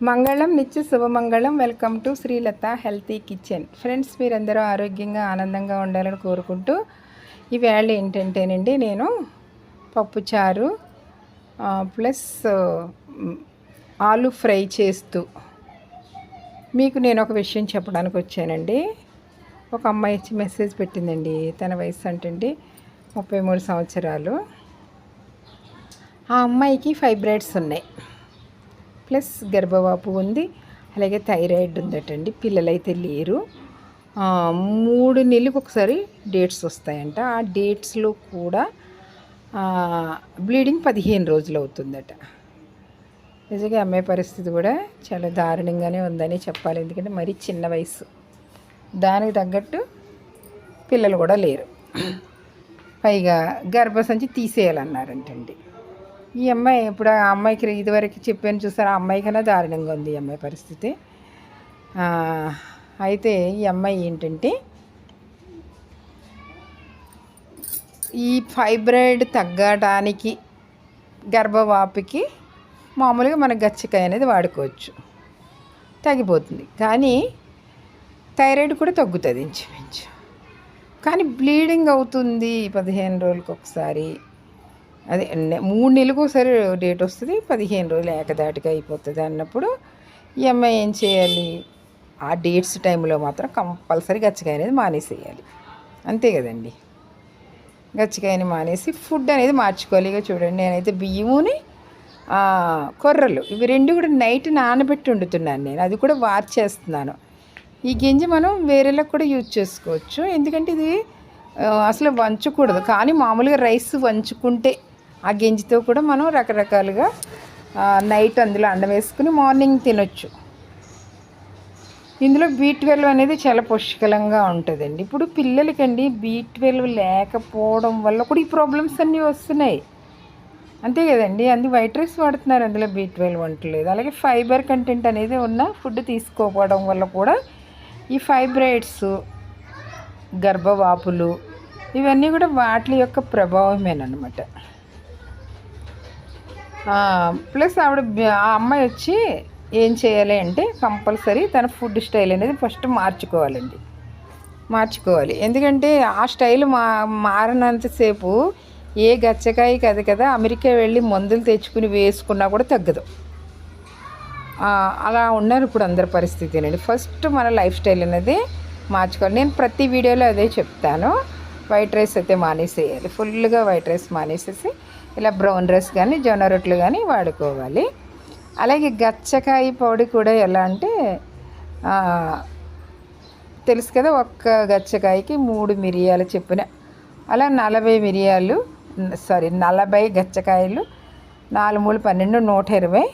మంగళం నిత్య శుభమంగళం. Welcome to Srilatha healthy kitchen. Friends మీరందరూ ఆరోగ్యంగా ఆనందంగా ఉండాలని కోరుకుంటూ ఈవేళ ఏంటంటేనండి నేను పప్పుచారు ప్లస్ ఆలు ఫ్రై చేస్తూ మీకు నేను ఒక విషయం చెప్పడానికి వచ్చానండి. ఒక అమ్మాయి ఇచ్చి మెసేజ్ పెట్టిందండి తన వయసు అంటే ముప్పై మూడు సంవత్సరాలు. ఆ అమ్మాయికి ఫైబ్రాయిడ్స్ ఉన్నాయి. ప్లస్ గర్భవాపు ఉంది. అలాగే థైరాయిడ్ ఉందటండి. పిల్లలైతే లేరు. మూడు నెలలకు ఒకసారి డేట్స్ వస్తాయంట. ఆ డేట్స్లో కూడా బ్లీడింగ్ పదిహేను రోజులు అవుతుందట. నిజంగా అమ్మాయి పరిస్థితి కూడా చాలా దారుణంగానే ఉందని చెప్పాలి. ఎందుకంటే మరీ చిన్న వయసు దానికి తగ్గట్టు పిల్లలు కూడా లేరు. పైగా గర్భసంచి తీసేయాలన్నారంటండి. ఈ అమ్మాయి ఇప్పుడు ఆ అమ్మాయికి ఇదివరకు చెప్పాను చూసారు? ఆ అమ్మాయి కన్నా దారుణంగా ఉంది ఈ అమ్మాయి పరిస్థితి. అయితే ఈ అమ్మాయి ఏంటంటే ఈ ఫైబ్రాయిడ్ తగ్గడానికి గర్భవాపికి మామూలుగా మన గచ్చికాయ అనేది వాడుకోవచ్చు. తగ్గిపోతుంది. కానీ థైరాయిడ్ కూడా తగ్గుతుంది ఇంచుమించు. కానీ బ్లీడింగ్ అవుతుంది పదిహేను రోజులకు ఒకసారి అదే మూడు నెలలకు ఒకసారి డేట్ వస్తుంది పదిహేను రోజులు ఏకదాటిగా అయిపోతుంది అన్నప్పుడు ఈ అమ్మాయి ఏం చేయాలి? ఆ డేట్స్ టైంలో మాత్రం కంపల్సరీ గచ్చకాయ అనేది మానేసేయాలి. అంతే కదండి. గచ్చకాయని మానేసి ఫుడ్ అనేది మార్చుకోవాలి. ఇక చూడండి నేనైతే బియ్యముని కొర్రలు ఇవి రెండు కూడా నైట్ నానబెట్టి వండుతున్నాను నేను. అది కూడా వార్చేస్తున్నాను ఈ గింజ మనం వేరేలకు కూడా యూజ్ చేసుకోవచ్చు. ఎందుకంటే ఇది అసలు వంచకూడదు. కానీ మామూలుగా రైస్ వంచుకుంటే ఆ గింజతో కూడా మనం రకరకాలుగా నైట్ అందులో అండం వేసుకుని మార్నింగ్ తినొచ్చు. ఇందులో బీ ట్వెల్వ్ అనేది చాలా పుష్కలంగా ఉంటుందండి. ఇప్పుడు పిల్లలకండి బీ ట్వెల్వ్ లేకపోవడం వల్ల కూడా ఈ ప్రాబ్లమ్స్ అన్నీ వస్తున్నాయి. అంతే కదండి అందు వైట్ రైస్ వాడుతున్నారు అందులో బీ ట్వెల్వ్ వంటలేదు అలాగే ఫైబర్ కంటెంట్ అనేది ఉన్న ఫుడ్ తీసుకోకపోవడం వల్ల కూడా ఈ ఫైబ్రాయిడ్స్ గర్భవాపులు ఇవన్నీ కూడా వాటి యొక్క ప్రభావమేనమాట ప్లస్ ఆవిడ ఆ అమ్మాయి వచ్చి ఏం చేయాలి అంటే కంపల్సరీ తన ఫుడ్ స్టైల్ అనేది ఫస్ట్ మార్చుకోవాలండి. మార్చుకోవాలి. ఎందుకంటే ఆ స్టైల్ మా మారినంతసేపు ఏ గచ్చకాయ కదా కదా అమెరికా వెళ్ళి మందులు తెచ్చుకుని వేసుకున్నా కూడా తగ్గదు. అలా ఉన్నారు ఇప్పుడు అందరి పరిస్థితి అండి ఫస్ట్ మన లైఫ్ స్టైల్ అనేది మార్చుకోవాలి. నేను ప్రతి వీడియోలో అదే చెప్తాను. వైట్ రైస్ అయితే మానేసేయాలి. ఫుల్గా వైట్ రైస్ మానేసేసి ఇలా బ్రౌన్ రైస్ కానీ జొన్న రొట్టెలు కానీ వాడుకోవాలి. అలాగే గచ్చకాయ పొడి కూడా ఎలా అంటే తెలుసు కదా ఒక్క గచ్చకాయకి మూడు మిరియాలు చెప్పిన. అలా నలభై మిరియాలు సారీ నలభై గచ్చకాయలు నాలుగు మూడు పన్నెండు నూట ఇరవై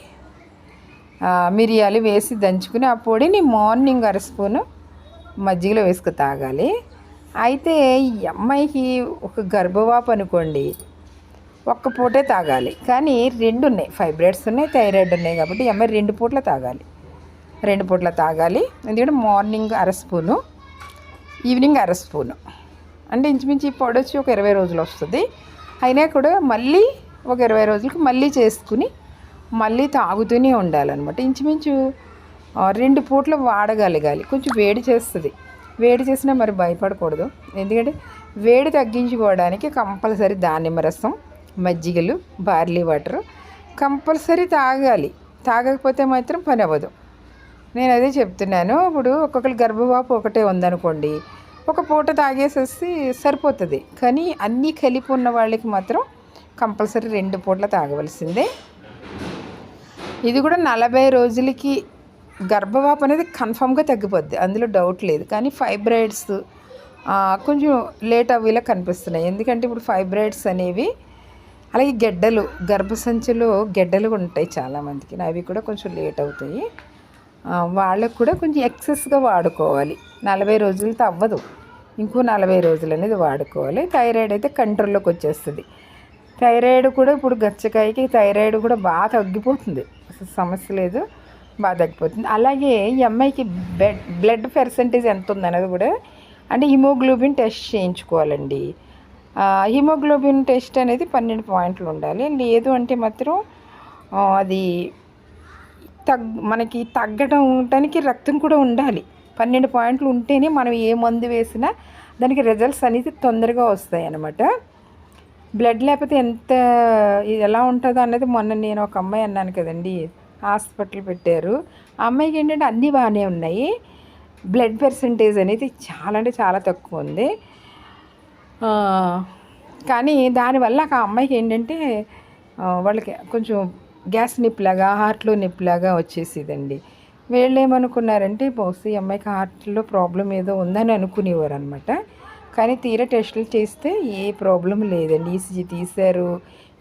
మిరియాలు వేసి దంచుకుని ఆ పొడిని మార్నింగ్ అర స్పూను మజ్జిగలో వేసుకు తాగాలి. అయితే ఈ అమ్మాయికి ఒక గర్భవాపు అనుకోండి ఒక్క పూటే తాగాలి. కానీ రెండు ఉన్నాయి. ఫైబ్రాయిడ్స్ ఉన్నాయి థైరాయిడ్ ఉన్నాయి కాబట్టి అమ్మాయి రెండు పూట్ల తాగాలి. రెండు పూట్ల తాగాలి. ఎందుకంటే మార్నింగ్ అర స్పూను ఈవినింగ్ అర స్పూను. అంటే ఇంచుమించు ఈ పొడొచ్చి ఒక ఇరవై రోజులు వస్తుంది. అయినా కూడా మళ్ళీ ఒక ఇరవై రోజులకు మళ్ళీ చేసుకుని మళ్ళీ తాగుతూనే ఉండాలన్నమాట. ఇంచుమించు రెండు పూట్లు వాడగలగాలి. కొంచెం వేడి చేస్తుంది. వేడి చేసినా మరి భయపడకూడదు. ఎందుకంటే వేడి తగ్గించుకోవడానికి కంపల్సరీ దానిమ్మ రసం మజ్జిగలు బార్లీ వాటర్ కంపల్సరీ తాగాలి. తాగకపోతే మాత్రం పని అవ్వదు. నేను అదే చెప్తున్నాను. ఇప్పుడు ఒక్కొక్కరు గర్భవాపు ఒకటే ఉందనుకోండి. ఒక పూట తాగేసేసి సరిపోతుంది. కానీ అన్నీ కలిపి ఉన్న వాళ్ళకి మాత్రం కంపల్సరీ రెండు పూట్ల తాగవలసిందే. ఇది కూడా నలభై రోజులకి గర్భవాపు అనేది కన్ఫామ్గా తగ్గిపోద్ది. అందులో డౌట్ లేదు. కానీ ఫైబ్రాయిడ్స్ కొంచెం లేట్ అవ్వేలా కనిపిస్తున్నాయి. ఎందుకంటే ఇప్పుడు ఫైబ్రాయిడ్స్ అనేవి అలాగే గెడ్డలు గర్భసంచిలో గెడ్డలు ఉంటాయి చాలామందికి. అవి కూడా కొంచెం లేట్ అవుతాయి. వాళ్ళకు కూడా కొంచెం ఎక్సెస్గా వాడుకోవాలి. నలభై రోజులతో అవ్వదు. ఇంకో నలభై రోజులు అనేది వాడుకోవాలి. థైరాయిడ్ అయితే కంట్రోల్లోకి వచ్చేస్తుంది. థైరాయిడ్ కూడా ఇప్పుడు గచ్చకాయకి థైరాయిడ్ కూడా బాగా తగ్గిపోతుంది. అసలు సమస్య లేదు. బాగా తగ్గిపోతుంది. అలాగే ఈ అమ్మాయికి బ్లడ్ పర్సంటేజ్ ఎంత ఉందన్నది కూడా అంటే హిమోగ్లోబిన్ టెస్ట్ చేయించుకోవాలండి. హిమోగ్లోబిన్ టెస్ట్ అనేది పన్నెండు పాయింట్లు ఉండాలి. లేదు అంటే మాత్రం అది తగ్ మనకి తగ్గడం ఉండడానికి రక్తం కూడా ఉండాలి. పన్నెండు పాయింట్లు ఉంటేనే మనం ఏ మందు వేసినా దానికి రిజల్ట్స్ అనేది తొందరగా వస్తాయి అన్నమాట బ్లడ్ లేకపోతే ఎంత ఎలా ఉంటుందో అన్నది మొన్న నేను ఒక అమ్మాయి అన్నాను కదండి హాస్పిటల్ పెట్టారు. ఆ అమ్మాయికి ఏంటంటే అన్నీ బాగానే ఉన్నాయి. బ్లడ్ పర్సంటేజ్ అనేది చాలా అంటే చాలా తక్కువ ఉంది. కానీ దానివల్ల ఆ అమ్మాయికి ఏంటంటే వాళ్ళకి కొంచెం గ్యాస్ నిప్పులాగా హార్ట్లో నిప్పులాగా వచ్చేసేదండి. వీళ్ళు ఏమనుకున్నారంటే బహుశా ఈ అమ్మాయికి హార్ట్లో ప్రాబ్లం ఏదో ఉందని అనుకునేవారు అనమాట కానీ తీరా టెస్టులు చేస్తే ఏ ప్రాబ్లం లేదండి. ఈసీజీ తీశారు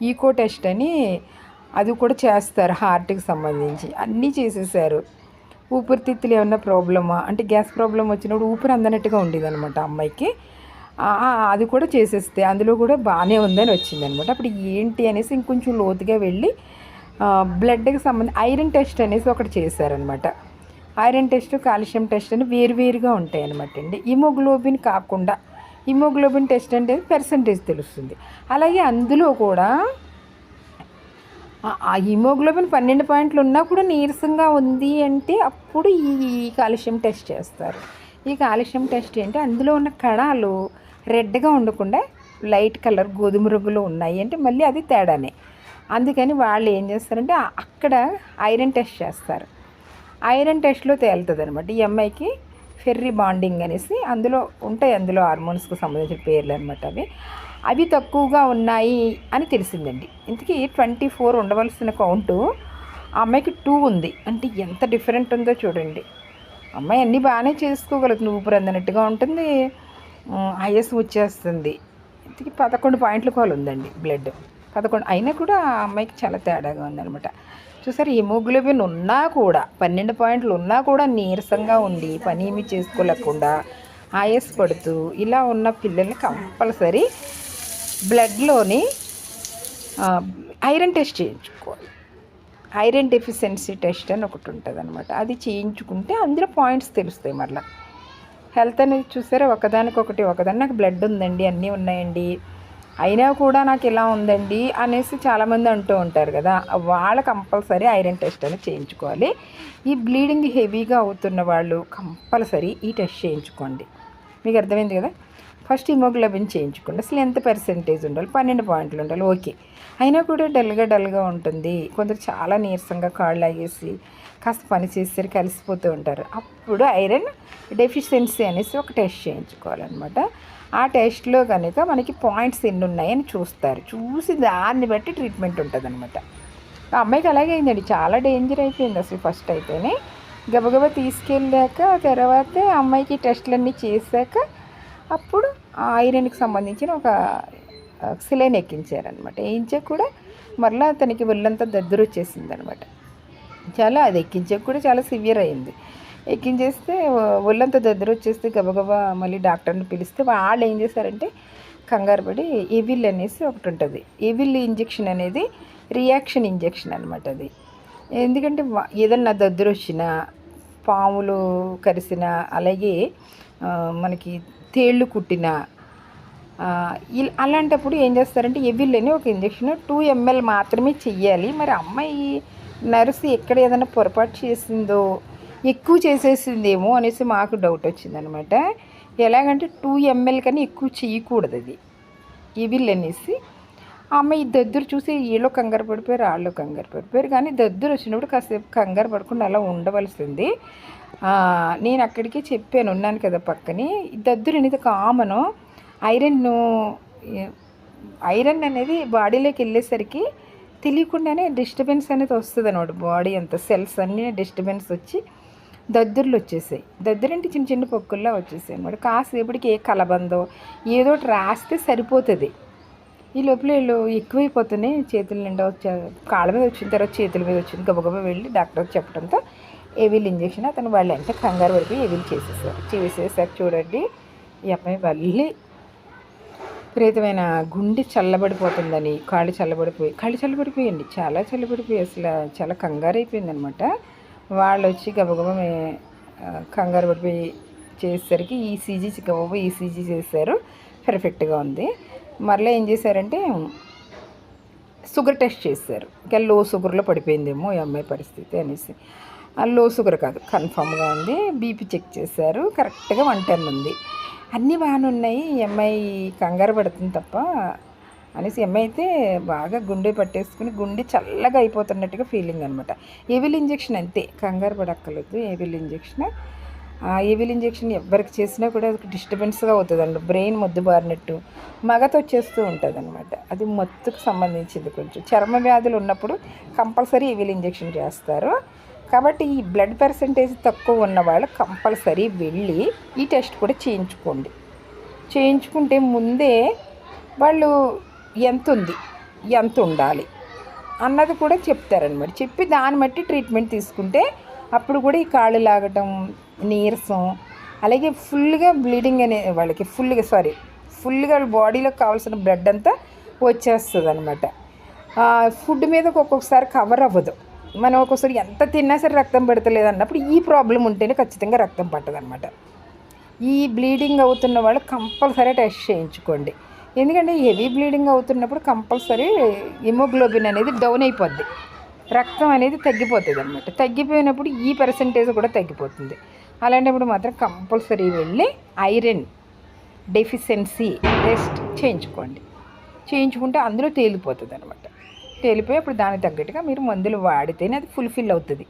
ఈకో టెస్ట్ అని అది కూడా చేస్తారు హార్ట్కి సంబంధించి. అన్నీ చేసేసారు. ఊపిరితిత్తులు ఏమన్నా ప్రాబ్లమా? అంటే గ్యాస్ ప్రాబ్లం వచ్చినప్పుడు ఊపిరి అందనట్టుగా ఉండేది అనమాట అమ్మాయికి. అది కూడా చేసేస్తే అందులో కూడా బాగానే ఉందని వచ్చింది అనమాట అప్పుడు ఏంటి అనేసి ఇంకొంచెం లోతుగా వెళ్ళి బ్లడ్కి సంబంధించి ఐరన్ టెస్ట్ అనేసి ఒకటి చేశారనమాట. ఐరన్ టెస్ట్ కాల్షియం టెస్ట్ అని వేరువేరుగా ఉంటాయి అనమాట అండి. హిమోగ్లోబిన్ కాకుండా హిమోగ్లోబిన్ టెస్ట్ అంటే పర్సంటేజ్ తెలుస్తుంది. అలాగే అందులో కూడా ఆ- ఆ హిమోగ్లోబిన్ పన్నెండు పాయింట్లు ఉన్నా కూడా నీరసంగా ఉంది అంటే అప్పుడు ఈ కాల్షియం టెస్ట్ చేస్తారు. ఈ కాలుష్యం టెస్ట్ ఏంటి? అందులో ఉన్న కణాలు రెడ్గా ఉండకుండా లైట్ కలర్ గోధుమ రంగులో ఉన్నాయి అంటే మళ్ళీ అది తేడానే. అందుకని వాళ్ళు ఏం చేస్తారంటే అక్కడ ఐరన్ టెస్ట్ చేస్తారు. ఐరన్ టెస్ట్లో తేలుతుంది అనమాట ఈ అమ్మాయికి ఫెర్రీ బాండింగ్ అనేసి అందులో ఉంటాయి అందులో హార్మోన్స్కి సంబంధించిన పేర్లు అనమాట అవి. అవి తక్కువగా ఉన్నాయి అని తెలిసిందండి. ఇంతకీ ట్వంటీ ఫోర్ ఉండవలసిన కౌంటు ఆ అమ్మాయికి టూ ఉంది. అంటే ఎంత డిఫరెంట్ ఉందో చూడండి. అమ్మాయి అన్నీ బాగానే చేసుకోగలుగుతుంది ఊపిరి అందనట్టుగా ఉంటుంది. ఐఎస్ వచ్చేస్తుంది. ఇంతకీ పదకొండు పాయింట్ల కాలు ఉందండి బ్లడ్. పదకొండు అయినా కూడా ఆ అమ్మాయికి చాలా తేడాగా ఉందన్నమాట. చూసారు హిమోగ్లోబిన్ ఉన్నా కూడా పన్నెండు పాయింట్లు ఉన్నా కూడా నీరసంగా ఉండి పని ఏమి చేసుకోలేకుండా ఆయాస్ పడుతూ ఇలా ఉన్న పిల్లల్ని కంపల్సరీ బ్లడ్లోని ఐరన్ టెస్ట్ చేయించుకోవాలి. ఐరన్ డెఫిషియన్సీ టెస్ట్ అని ఒకటి ఉంటుంది అనమాట అది చేయించుకుంటే అందులో పాయింట్స్ తెలుస్తాయి మరలా. హెల్త్ అనేది చూసారా ఒకదానికొకటి ఒకదాని నాకు బ్లడ్ ఉందండి అన్నీ ఉన్నాయండి. అయినా కూడా నాకు ఇలా ఉందండి అనేసి చాలామంది అంటూ ఉంటారు కదా వాళ్ళ కంపల్సరీ ఐరన్ టెస్ట్ అనేది చేయించుకోవాలి. ఈ బ్లీడింగ్ హెవీగా అవుతున్న వాళ్ళు కంపల్సరీ ఈ టెస్ట్ చేయించుకోండి. మీకు అర్థమైంది కదా? ఫస్ట్ హిమోగ్లోబిన్ చేయించుకోండి. అసలు ఎంత పర్సెంటేజ్ ఉండాలి? పన్నెండు పాయింట్లు ఉండాలి. ఓకే. అయినా కూడా డల్గా డల్గా ఉంటుంది. కొందరు చాలా నీరసంగా కాళ్ళు ఆగేసి కాస్త పని చేసేసరికి కలిసిపోతూ ఉంటారు. అప్పుడు ఐరన్ డెఫిషియన్సీ అనేసి ఒక టెస్ట్ చేయించుకోవాలన్నమాట. ఆ టెస్ట్లో కనుక మనకి పాయింట్స్ ఎన్ని ఉన్నాయని చూస్తారు. చూసి దాన్ని బట్టి ట్రీట్మెంట్ ఉంటుంది అనమాట ఆ అమ్మాయికి అలాగే అయిందండి. చాలా డేంజర్ అయిపోయింది అసలు ఫస్ట్ అయితేనే. గబగబా తీసుకెళ్ళాక తర్వాత అమ్మాయికి టెస్టులన్నీ చేశాక అప్పుడు ఆ ఐరన్కి సంబంధించిన ఒక సిలైన్ ఎక్కించారనమాట వేయించాక కూడా మరలా అతనికి ఒళ్ళంతా దద్దరు వచ్చేసింది అనమాట చాలా అది ఎక్కించాక కూడా చాలా సివియర్ అయింది. ఎక్కించేస్తే ఒళ్ళంతా దద్దరు వచ్చేస్తే గబగబా మళ్ళీ డాక్టర్ని పిలిస్తే వాళ్ళు ఏం చేశారంటే కంగారు పడి ఎవిల్ అనేసి ఒకటి ఉంటుంది. ఎవిల్ ఇంజెక్షన్ అనేది రియాక్షన్ ఇంజెక్షన్ అనమాట అది. ఎందుకంటే ఏదన్నా దద్దురు వచ్చినా పాములు కరిసిన అలాగే మనకి తేళ్ళు కుట్టిన అలాంటప్పుడు ఏం చేస్తారంటే ఎవిల్ అని ఒక ఇంజక్షన్ టూ ఎంఎల్ మాత్రమే చెయ్యాలి. మరి అమ్మాయి నర్సు ఎక్కడ ఏదైనా పొరపాటు చేసిందో ఎక్కువ చేసేసిందేమో అనేసి మాకు డౌట్ వచ్చిందనమాట. ఎలాగంటే టూ ఎంఎల్ కన్నా ఎక్కువ చేయకూడదు అది. ఎవిల్ అనేసి ఆ అమ్మాయి దద్దురు చూసి వీళ్ళు కంగారు పడిపోయారు వాళ్ళు కంగారు పడిపోయారు. కానీ దద్దురు వచ్చినప్పుడు కాసేపు కంగారు పడకుండా అలా ఉండవలసింది. నేను అక్కడికి చెప్పాను ఉన్నాను కదా పక్కనే. ఈ దద్దురు అనేది కామను ఐరన్ ఐరన్ అనేది బాడీలోకి వెళ్ళేసరికి తెలియకుండానే డిస్టర్బెన్స్ అనేది వస్తుంది అనమాట బాడీ అంతా. సెల్స్ అన్నీ డిస్టర్బెన్స్ వచ్చి దద్దుర్లు వచ్చేసాయి. దద్దురు అంటే చిన్న చిన్న పొక్కుల్లా వచ్చేసాయి అనమాట కాసేపటికి ఏ కలబందో ఏదో ఒకటి రాస్తే సరిపోతుంది. ఈ లోపల వీళ్ళు ఎక్కువైపోతున్నాయి చేతుల నిండా వచ్చే కాళ్ళ మీద వచ్చిన తర్వాత చేతుల మీద వచ్చింది గబగబా వెళ్ళి డాక్టర్ చెప్పడంతో ఏవిల్ ఇంజెక్షన్ అతను వాళ్ళు అంటే కంగారు పడిపోయి ఏవిల్ చేసేసారు. చేసేసాక చూడండి. ఈ అమ్మాయి మళ్ళీ విపరీతమైన గుండె చల్లబడిపోతుందని కాళ్ళు చల్లబడిపోయి కాళ్ళు చల్లబడిపోయండి. చాలా చల్లబడిపోయి అసలు చాలా కంగారు అయిపోయింది అనమాట వాళ్ళు వచ్చి గబగబా కంగారు పడిపోయి చేసేసరికి ఈసీజీ గబగబా ఈసీజీ చేశారు పర్ఫెక్ట్గా ఉంది. మరలా ఏం చేశారంటే షుగర్ టెస్ట్ చేశారు. ఇంకా లో షుగర్లో పడిపోయిందేమో ఈ అమ్మాయి పరిస్థితి అనేసి. ఆ లో షుగర్ కాదు కన్ఫామ్గా ఉంది. బీపీ చెక్ చేశారు. కరెక్ట్గా వన్ టెన్ ఉంది. అన్నీ బాగానే ఉన్నాయి. ఈ అమ్మాయి కంగారు పడుతుంది తప్ప అనేసి ఎంఐ అమ్మాయి అయితే బాగా గుండె పట్టేసుకుని గుండె చల్లగా అయిపోతున్నట్టుగా ఫీలింగ్ అనమాట ఏవిల్ ఇంజెక్షన్ అంతే. కంగారు పడక్కర్లేదు. ఏవిల్ ఇంజెక్షన్ ఆ ఇంజెక్షన్ ఎవరికి చేసినా కూడా అది డిస్టర్బెన్స్గా అవుతుందండి. బ్రెయిన్ మొద్దు బారినట్టు మగత వచ్చేస్తూ ఉంటుంది అనమాట అది మత్తుకు సంబంధించింది కొంచెం. చర్మ వ్యాధులు ఉన్నప్పుడు కంపల్సరీ ఈవిల్ ఇంజెక్షన్ చేస్తారు. కాబట్టి ఈ బ్లడ్ పర్సంటేజ్ తక్కువ ఉన్న వాళ్ళు కంపల్సరీ వెళ్ళి ఈ టెస్ట్ కూడా చేయించుకోండి. చేయించుకుంటే ముందే వాళ్ళు ఎంత ఉంది ఎంత ఉండాలి అన్నది కూడా చెప్తారనమాట చెప్పి దాన్ని బట్టి ట్రీట్మెంట్ తీసుకుంటే అప్పుడు కూడా ఈ కాళ్ళు లాగటం నీరసం అలాగే ఫుల్గా బ్లీడింగ్ అనే వాళ్ళకి ఫుల్గా సారీ ఫుల్గా బాడీలో కావాల్సిన బ్లడ్ అంతా వచ్చేస్తుంది అనమాట ఫుడ్ మీద ఒక్కొక్కసారి కవర్ అవ్వదు. మనం ఒక్కొక్కసారి ఎంత తిన్నా సరే రక్తం పెడతలేదు అన్నప్పుడు ఈ ప్రాబ్లం ఉంటేనే ఖచ్చితంగా రక్తం పట్టదనమాట ఈ బ్లీడింగ్ అవుతున్న వాళ్ళు కంపల్సరీ టెస్ట్ చేయించుకోండి. ఎందుకంటే హెవీ బ్లీడింగ్ అవుతున్నప్పుడు కంపల్సరీ హిమోగ్లోబిన్ అనేది డౌన్ అయిపోద్ది. రక్తం అనేది తగ్గిపోతుంది అనమాట తగ్గిపోయినప్పుడు ఈ పర్సంటేజ్ కూడా తగ్గిపోతుంది. అలాంటప్పుడు మాత్రం కంపల్సరీ వెళ్ళి ఐరన్ డెఫిషియన్సీ టెస్ట్ చేయించుకోండి. చేయించుకుంటే అందులో తేలిపోతుంది అనమాట తేలిపోయి అప్పుడు దానికి తగ్గట్టుగా మీరు మందులు వాడితేనే అది ఫుల్ఫిల్ అవుతుంది.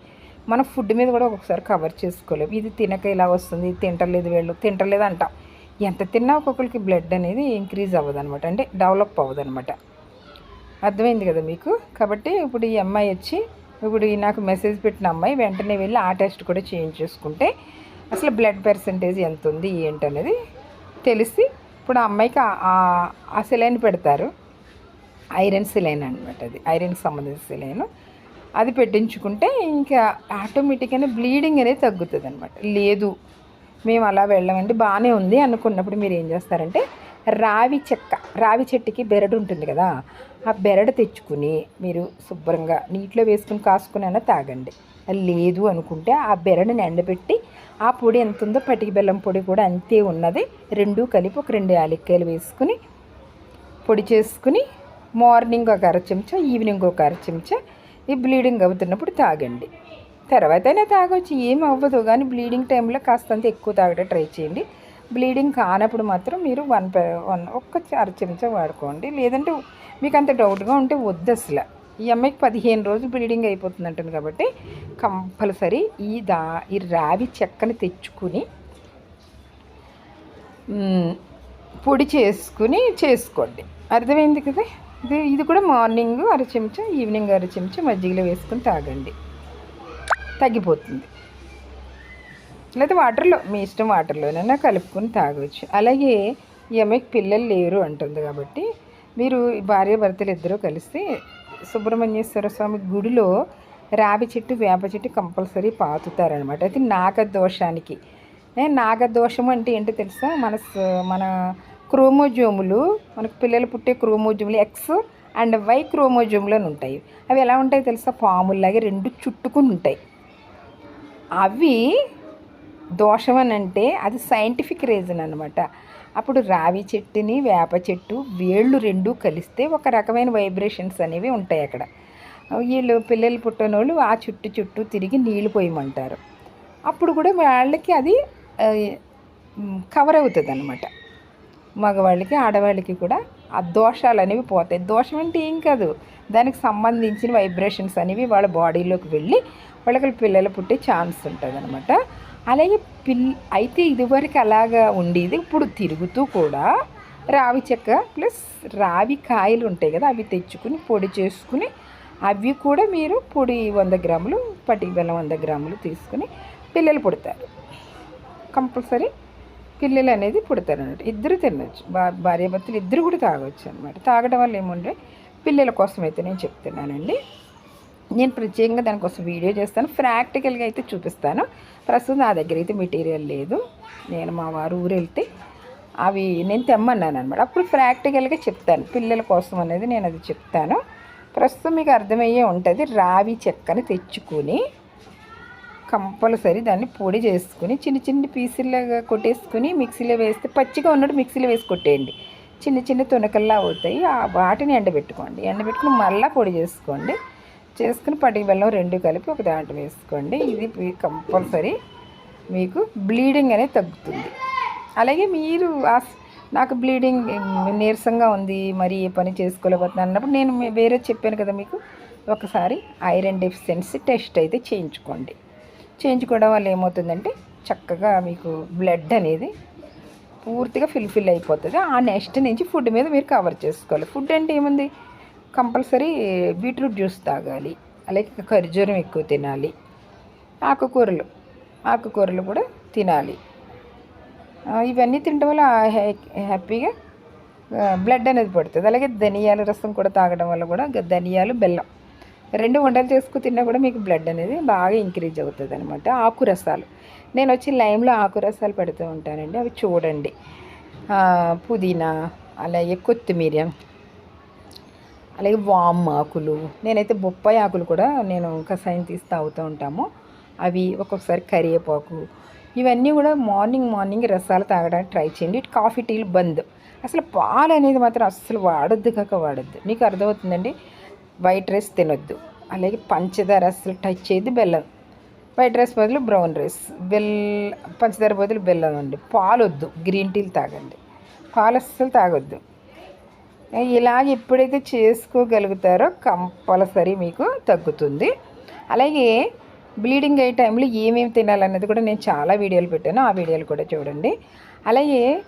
మన ఫుడ్ మీద కూడా ఒక్కొక్కసారి కవర్ చేసుకోలేము. ఇది తినక ఇలా వస్తుంది తింటలేదు వీళ్ళు తింటలేదు అంటాం. ఎంత తిన్నా ఒక్కొక్కరికి బ్లడ్ అనేది ఇంక్రీజ్ అవ్వదు అనమాట అంటే డెవలప్ అవ్వదు అనమాట అర్థమైంది కదా మీకు? కాబట్టి ఇప్పుడు ఈ అమ్మాయి వచ్చి ఇప్పుడు నాకు మెసేజ్ పెట్టిన అమ్మాయి వెంటనే వెళ్ళి ఆ టెస్ట్ కూడా చేంజ్ చేసుకుంటే అసలు బ్లడ్ పర్సంటేజ్ ఎంత ఉంది ఏంటనేది తెలిసి ఇప్పుడు ఆ అమ్మాయికి ఆ- సిలైన్ పెడతారు. ఐరన్ సిలైన్ అనమాట అది. ఐరన్కి సంబంధించిన సిలైన్ అది పెట్టించుకుంటే ఇంకా ఆటోమేటిక్గానే బ్లీడింగ్ అనేది తగ్గుతుంది అనమాట లేదు మేము అలా వెళ్ళమండి బాగానే ఉంది అనుకున్నప్పుడు మీరు ఏం చేస్తారంటే రావి చెక్క రావి చెట్టుకి బెరడు ఉంటుంది కదా ఆ బెరడు తెచ్చుకుని మీరు శుభ్రంగా నీటిలో వేసుకుని కాసుకుని అయినా తాగండి. లేదు అనుకుంటే ఆ బెరడుని ఎండబెట్టి ఆ పొడి ఎంత ఉందో పటికి బెల్లం పొడి కూడా అంతే ఉన్నది. రెండూ కలిపి ఒక రెండు యాలక్కాయలు వేసుకుని పొడి చేసుకుని మార్నింగ్ ఒక అర చెంచా ఈవినింగ్ ఒక అర చెంచా ఈ బ్లీడింగ్ అవుతున్నప్పుడు తాగండి. తర్వాత అయినా తాగొచ్చు ఏం అవ్వదు. కానీ బ్లీడింగ్ టైంలో కాస్తంత ఎక్కువ తాగడం ట్రై చేయండి. బ్లీడింగ్ కానప్పుడు మాత్రం మీరు వన్ వన్ ఒక్క అర చెంచా వాడుకోండి. లేదంటే మీకు అంత డౌట్గా ఉంటే వద్దు అసలు. ఈ అమ్మాయికి పదిహేను రోజులు బ్లీడింగ్ అయిపోతుంది అంటుంది కాబట్టి కంపల్సరీ ఈ దా ఈ రావి చెక్కని తెచ్చుకుని పొడి చేసుకుని చేసుకోండి. అర్థమైంది కదా? ఇది ఇది కూడా మార్నింగ్ అర చెంచా ఈవినింగ్ అర చెంచా మజ్జిగలో వేసుకుని తాగండి. తగ్గిపోతుంది. లేదా వాటర్లో మీ ఇష్టం వాటర్లోనైనా కలుపుకొని తాగవచ్చు అలాగే ఈ అమ్మాయికి పిల్లలు లేరు అంటుంది కాబట్టి మీరు భార్య భర్తలు ఇద్దరూ కలిసి సుబ్రహ్మణ్యేశ్వర స్వామి గుడిలో రావి చెట్టు వేప చెట్టు కంపల్సరీ పాతుతారనమాట అది నాగదోషానికి. నాగదోషం అంటే ఏంటో తెలుసా? మన స- మన క్రోమోజోములు మనకు పిల్లలు పుట్టే క్రోమోజోములు ఎక్స్ అండ్ వై క్రోమోజోములు అని ఉంటాయి. అవి ఎలా ఉంటాయి తెలుసా? పాముల్లాగే రెండు చుట్టుకుని ఉంటాయి. అవి దోషం అని అంటే అది సైంటిఫిక్ రీజన్ అనమాట అప్పుడు రావి చెట్టుని వేప చెట్టు వేళ్ళు రెండు కలిస్తే ఒక రకమైన వైబ్రేషన్స్ అనేవి ఉంటాయి అక్కడ. వీళ్ళు పిల్లలు పుట్టిన వాళ్ళు ఆ చుట్టు చుట్టూ తిరిగి నీళ్ళు పోయమంటారు. అప్పుడు కూడా వాళ్ళకి అది కవర్ అవుతుంది అనమాట మగవాళ్ళకి ఆడవాళ్ళకి కూడా ఆ దోషాలు అనేవి పోతాయి. దోషం అంటే ఏం కాదు. దానికి సంబంధించిన వైబ్రేషన్స్ అనేవి వాళ్ళ బాడీలోకి వెళ్ళి వాళ్ళకి పిల్లలు పుట్టే ఛాన్స్ ఉంటుంది అనమాట అలాగే పిల్ అయితే ఇదివరకు అలాగా ఉండేది. ఇప్పుడు తిరుగుతూ కూడా రావి చెక్క ప్లస్ రావి కాయలు ఉంటాయి కదా అవి తెచ్చుకుని పొడి చేసుకుని అవి కూడా మీరు పొడి వంద గ్రాములు పటిక బెల్లం వంద గ్రాములు తీసుకుని పిల్లలు పుడతారు. కంపల్సరీ పిల్లలు అనేది పుడతారు అన్నట్టు. ఇద్దరు తినవచ్చు భా భార్యాభర్తలు ఇద్దరు కూడా తాగొచ్చు అనమాట తాగడం వల్ల ఏముండే పిల్లల కోసం అయితే నేను చెప్తున్నానండి. నేను ప్రత్యేకంగా దానికోసం వీడియో చేస్తాను. ప్రాక్టికల్గా అయితే చూపిస్తాను. ప్రస్తుతం నా దగ్గర అయితే మెటీరియల్ లేదు. నేను మా వారు ఊరు వెళ్తే అవి నేను తెమ్మన్నాను అనమాట అప్పుడు ప్రాక్టికల్గా చెప్తాను. పిల్లల కోసం అనేది నేను అది చెప్తాను. ప్రస్తుతం మీకు అర్థమయ్యే ఉంటుంది. రావి చెక్కని తెచ్చుకొని కంపల్సరీ దాన్ని పొడి చేసుకుని చిన్న చిన్న పీసుల్లాగా కొట్టేసుకుని మిక్సీలో వేస్తే పచ్చిగా ఉన్నట్టు మిక్సీలో వేసి కొట్టేయండి. చిన్న చిన్న తునకల్లా అవుతాయి. ఆ వాటిని ఎండబెట్టుకోండి. ఎండబెట్టుకుని మళ్ళీ పొడి చేసుకోండి. చేసుకుని పటి బెల్లం రెండు కలిపి ఒక దాంట్లో వేసుకోండి. ఇది కంపల్సరీ. మీకు బ్లీడింగ్ అనేది తగ్గుతుంది. అలాగే మీరు ఆ- నాకు బ్లీడింగ్ నీరసంగా ఉంది మరి ఏ పని చేసుకోలేకపోతున్నాను అన్నప్పుడు నేను వేరే చెప్పాను కదా మీకు ఒకసారి ఐరన్ డెఫిషియన్సీ టెస్ట్ అయితే చేయించుకోండి. చేయించుకోవడం వల్ల ఏమవుతుందంటే చక్కగా మీకు బ్లడ్ అనేది పూర్తిగా ఫిల్ఫిల్ అయిపోతుంది. ఆ నెక్స్ట్ నుంచి ఫుడ్ మీద మీరు కవర్ చేసుకోవాలి. ఫుడ్ అంటే ఏముంది? కంపల్సరీ బీట్రూట్ జ్యూస్ తాగాలి. అలాగే ఖర్జూరం ఎక్కువ తినాలి. ఆకుకూరలు ఆకుకూరలు కూడా తినాలి. ఇవన్నీ తినడం వల్ల హ్యాపీగా బ్లడ్ అనేది పడుతుంది. అలాగే ధనియాల రసం కూడా తాగడం వల్ల కూడా ధనియాలు బెల్లం రెండు వంటలు చేసుకుని తిన్నా కూడా మీకు బ్లడ్ అనేది బాగా ఇంక్రీజ్ అవుతుంది అనమాట ఆకురసాలు నేను వచ్చి లైమ్లో ఆకు రసాలు పెడుతూ ఉంటానండి. అవి చూడండి. పుదీనా అలాగే కొత్తిమీర అలాగే వామ్ ఆకులు నేనైతే బొప్పాయి ఆకులు కూడా నేను కషాయం తీసి తాగుతూ ఉంటాము. అవి ఒక్కొక్కసారి కరివేపాకు ఇవన్నీ కూడా మార్నింగ్ మార్నింగ్ రసాలు తాగడానికి ట్రై చేయండి. కాఫీ టీలు బంద్. అసలు పాలు అనేది మాత్రం అస్సలు వాడొద్దు కాక వాడొద్దు. మీకు అర్థమవుతుందండి? వైట్ రైస్ తినొద్దు. అలాగే పంచదార అస్సలు టచ్ చేయదు బెల్లం. వైట్ రైస్ బదులు బ్రౌన్ రైస్. బెల్ పంచదార బదులు బెల్లం అండి. పాలు వద్దు గ్రీన్ టీలు తాగండి. పాలు అస్సలు తాగొద్దు. ఇలాగ ఎప్పుడైతే చేసుకోగలుగుతారో కంపల్సరీ మీకు తగ్గుతుంది. అలాగే బ్లీడింగ్ అయ్యే టైంలో ఏమేమి తినాలన్నది కూడా నేను చాలా వీడియోలు పెట్టాను. ఆ వీడియోలు కూడా చూడండి. అలాగే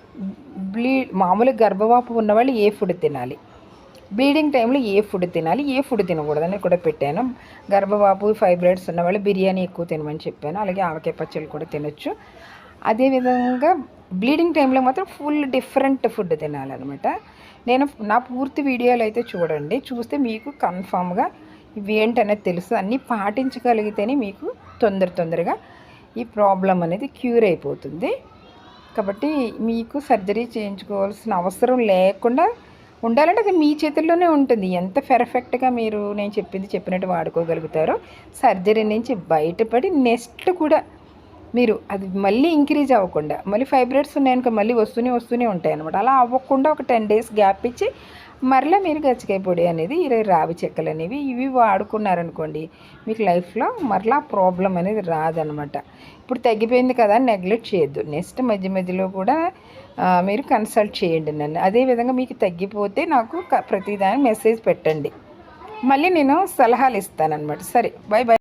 బ్లీ మామూలు గర్భవాపు ఉన్నవాళ్ళు ఏ ఫుడ్ తినాలి? బ్లీడింగ్ టైంలో ఏ ఫుడ్ తినాలి? ఏ ఫుడ్ తినకూడదని కూడా పెట్టాను. గర్భవాపు ఫైబ్రాయిడ్స్ ఉన్నవాళ్ళు బిర్యానీ ఎక్కువ తినమని చెప్పాను. అలాగే ఆవకాయ పచ్చళ్ళు కూడా తినొచ్చు. అదేవిధంగా బ్లీడింగ్ టైంలో మాత్రం ఫుల్ డిఫరెంట్ ఫుడ్ తినాలన్నమాట. నేను నా పూర్తి వీడియోలు అయితే చూడండి. చూస్తే మీకు కన్ఫామ్గా ఇవి ఏంటనేది తెలుసు అన్నీ పాటించగలిగితేనే మీకు తొందర తొందరగా ఈ ప్రాబ్లం అనేది క్యూర్ అయిపోతుంది. కాబట్టి మీకు సర్జరీ చేయించుకోవాల్సిన అవసరం లేకుండా ఉండాలంటే అది మీ చేతుల్లోనే ఉంటుంది. ఎంత పెర్ఫెక్ట్గా మీరు నేను చెప్పింది చెప్పినట్టు వాడుకోగలుగుతారో సర్జరీ నుంచి బయటపడి నెక్స్ట్ కూడా మీరు అది మళ్ళీ ఇంక్రీజ్ అవ్వకుండా మళ్ళీ ఫైబ్రాయిడ్స్ ఉన్నాయనుకో మళ్ళీ వస్తూనే వస్తూనే ఉంటాయి అనమాట అలా అవ్వకుండా ఒక టెన్ డేస్ గ్యాప్ ఇచ్చి మరలా మీరు గచ్చకాయ పొడి అనేది ఇరవై రావి చెక్కలు అనేవి ఇవి వాడుకున్నారనుకోండి మీకు లైఫ్లో మరలా ప్రాబ్లం అనేది రాదనమాట ఇప్పుడు తగ్గిపోయింది కదా నెగ్లెక్ట్ చేయొద్దు. నెక్స్ట్ మధ్య మధ్యలో కూడా మీరు కన్సల్ట్ చేయండి నన్ను. అదేవిధంగా మీకు తగ్గిపోతే నాకు ప్రతిదాని మెసేజ్ పెట్టండి. మళ్ళీ నేను సలహాలు ఇస్తానన్నమాట. సరే బాయ్ బాయ్